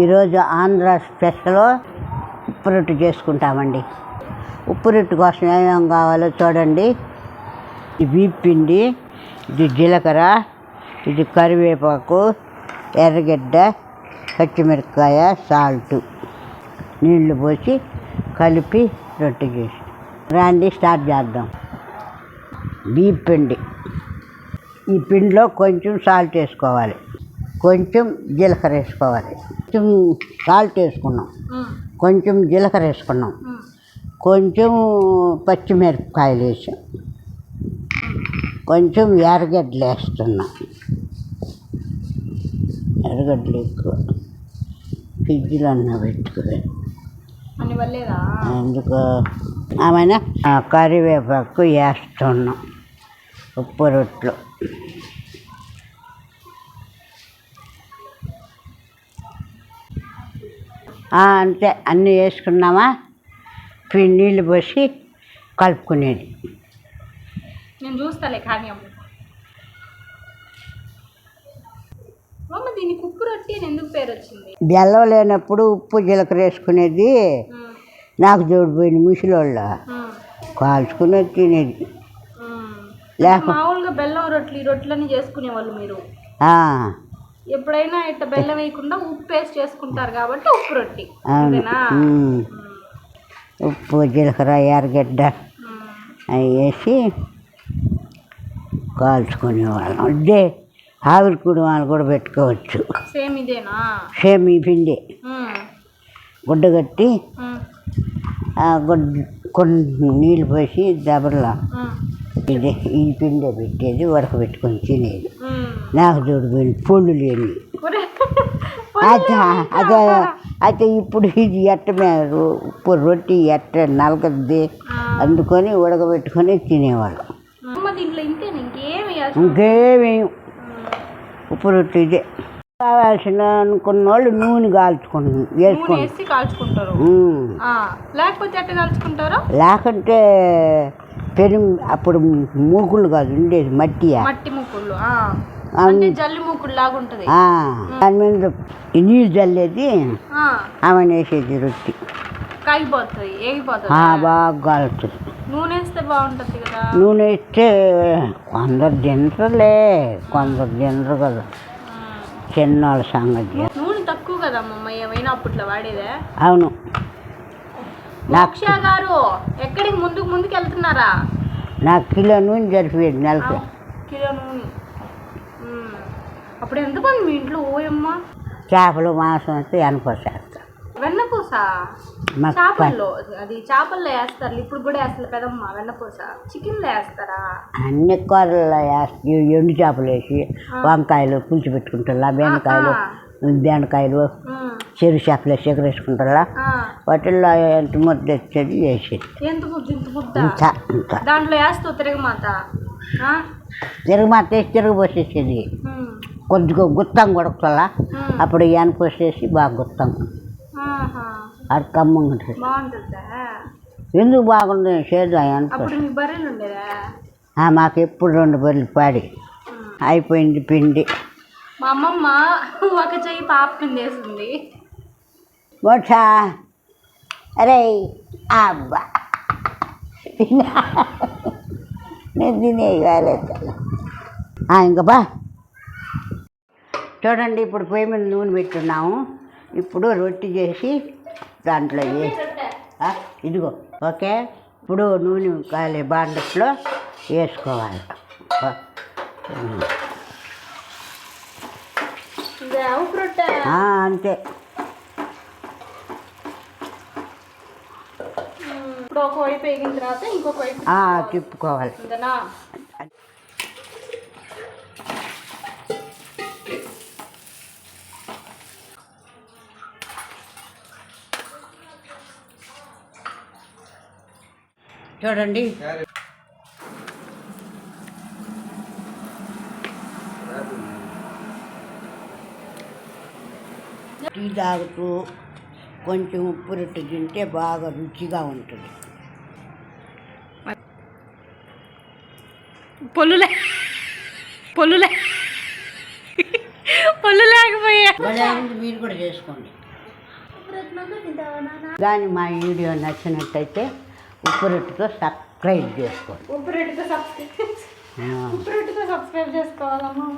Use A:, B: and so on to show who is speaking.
A: ఈరోజు ఆంధ్ర స్పెషల్ ఉప్పు రొట్టె చేసుకుంటామండి. ఉప్పు రొట్టె కోసం ఏమేమి కావాలో చూడండి. ఇది బీప్ పిండి ఇది జీలకర్ర ఇది కరివేపాకు ఎర్రగడ్డ పచ్చిమిరపకాయ సాల్ట్. నీళ్ళు పోసి కలిపి రొట్టె చేసి రాండి స్టార్ట్ చేద్దాం. బీప్ పిండి. ఈ పిండిలో కొంచెం సాల్ట్ వేసుకోవాలి. కొంచెం జీలకర్ర వేసుకోవాలి. కొంచెం సాల్ట్ వేసుకున్నాం. కొంచెం జీలకర్ర వేసుకున్నాం. కొంచెం పచ్చిమిరపకాయలు వేసాం. కొంచెం ఎర్రగడ్డలు వేస్తున్నాం. ఎర్రగడ్డలు ఎక్కువ. ఫ్రిడ్జ్లో అన్న పెట్టుకుని. అందుకు ఆమెన కరివేపాకు వేస్తున్నాం. ఉప్పు రొట్టెలు. అంతే. అన్నీ వేసుకున్నామా? నీళ్ళు పోసి కలుపుకునేది.
B: నేను చూస్తాలే కానీ దీనికి ఉప్పు రొట్టి ఎందుకు పేరు వచ్చింది?
A: బెల్లం లేనప్పుడు ఉప్పు జీలకర్ర వేసుకునేది. నాకు జోడిపోయింది ముసలోళ్ళ.
B: ఉమ్,
A: కాల్చుకునేది తినేది. లేక
B: మామూలుగా బెల్లం రొట్టెలు ఈ రొట్టెలని చేసుకునేవాళ్ళు మీరు? ఎప్పుడైనా ఇట్లా బెల్లం వేయకుండా ఉప్పు వేసి చేసుకుంటారు కాబట్టి ఉప్పు రొట్టి. అంతేనా?
A: ఉప్పు జీలకర్ర ఎర్రగడ్డ. అవి వేసి కాల్చుకునేవాళ్ళం ఇదే ఆవిరి కుడుమాలు కూడా పెట్టుకోవచ్చు.
B: సేమ్ ఇదేనా?
A: సేమ్ ఈ పిండి. గుడ్డ కట్టి గుడ్డ కొన్ని నీళ్ళు పోసి దబరలా. ఇది ఈ పిండి పెట్టేది ఉడకబెట్టుకొని తినేది. నాకు చూడిపోయింది పొళ్ళు లేని. అదే అయితే ఇప్పుడు ఇది ఎట్ట మేరు ఉప్పు రొట్టి ఎట్ట నలగద్ది
B: ఆ.
A: అందుకొని ఉడకబెట్టుకొని తినేవాళ్ళం.
B: ఇంకేమి.
A: ఉప్పు రొట్టి ఇదే. కావాల్సిన అనుకున్న వాళ్ళు నూనె
B: కాల్చుకుంటారు. ఆ, లేకపోతే
A: లేకుంటే పెరుగు అప్పుడు మూకులు కాదు ఉండేది మట్టియా?
B: మట్టి ముక్కుళ్ళు ఆ. అంటే జల్లి ముక్కుడు లాగా ఉంటది.
A: ఆ, దాని మీద ఈ నీళ్ళు చల్లేది
B: ఆ,
A: ఆమె వేసేది రొట్టి.
B: కాగిపోతుంది ఏగిపోతుంది.
A: ఆ, బాగా కాలుతుంది.
B: నూనె వేస్తే బాగుంటది కదా.
A: నూనె ఇస్తే కొందరు తినరులే కొందరు తినరు కదా. చిన్నోళ్ళ సంగతి.
B: నూనె తక్కువ కదా అమ్మమ్మ ఏమైనా అప్పట్లో వాడేదే?
A: అవును.
B: అక్షయ గారు ఎక్కడికి ముందుకు ముందుకు వెళ్తున్నారా
A: నాకు కిలో నూనె సరిపోయేది నెలకు.
B: కిలో నూనె. ఉమ్. అప్పుడు ఎంతమంది మీ ఇంట్లో ఓయమ్మ?
A: చేపలు మాంసం అయితే ఎనపసేస్తాం
B: వెన్నపూస?
A: మాకు ప-
B: చేపల్లో అది చేపల్లో వేస్తారు. ఇప్పుడు కూడా వేస్తారు కదమ్మా వెన్నపూస. చికెన్లో వేస్తారా?
A: అన్ని కూరల్లో వేసి ఎండు చేపలు వేసి వంకాయలు పులుసు పెట్టుకుంటారా బెండకాయలు బెండకాయలు. చెరు చేపలు వేసి ఎగరేసుకుంటారా. వాటిల్లో ఎంత ముద్ద తెచ్చేది వేసేది.
B: ఎంత ముద్ద ఇంత ముద్ద? దాంట్లో వేస్తావు తిరగమాత? ఆ?
A: తిరుగు మా తెచ్చి తిరుగు పోసేసేది.
B: ఉమ్.
A: కొద్దిగా గుత్తం
B: ఉమ్.
A: అప్పుడు ఎన పోసేసి బాగా గుత్తం. అది కమ్మంగా ఉంటుంది. ఎందుకు బాగుంది?
B: ఉండేదా
A: మాకు ఎప్పుడు రెండు బర్రెలు పాడి. అయిపోయింది పిండి.
B: మా అమ్మమ్మ ఒక చెయ్యి పాప కింద వేసింది.
A: బొచ్చా అరే అబ్బా. నేను తినే కాలేదు ఇంకా బా. చూడండి ఇప్పుడు పొయ్యి మీద నూనె పెట్టున్నాము. ఇప్పుడు రొట్టె చేసి దాంట్లో వేసి ఇదిగో ఓకే. ఇప్పుడు నూనె కాలే బాండట్లో వేసుకోవాలి. అంతే.
B: ఇప్పుడు ఒక వైపు వేగిన తర్వాత ఇంకొక వైపు
A: తిప్పుకోవాలి. చూడండి. టీ తాగుతూ కొంచెం ఉప్పు రొట్టె తింటే బాగా రుచిగా ఉంటుంది.
B: పొల్లులే. పొల్లులే. పొల్లు లేకపోయా
A: మీరు కూడా చేసుకోండి. కానీ మా వీడియో నచ్చినట్టయితే ఉప్పు రొట్టెతో సబ్స్క్రైబ్ చేసుకోండి.
B: ఉప్పు రెడ్డితో సబ్స్క్రైబ్ సబ్స్క్రైబ్ చేసుకోవాలమ్మా.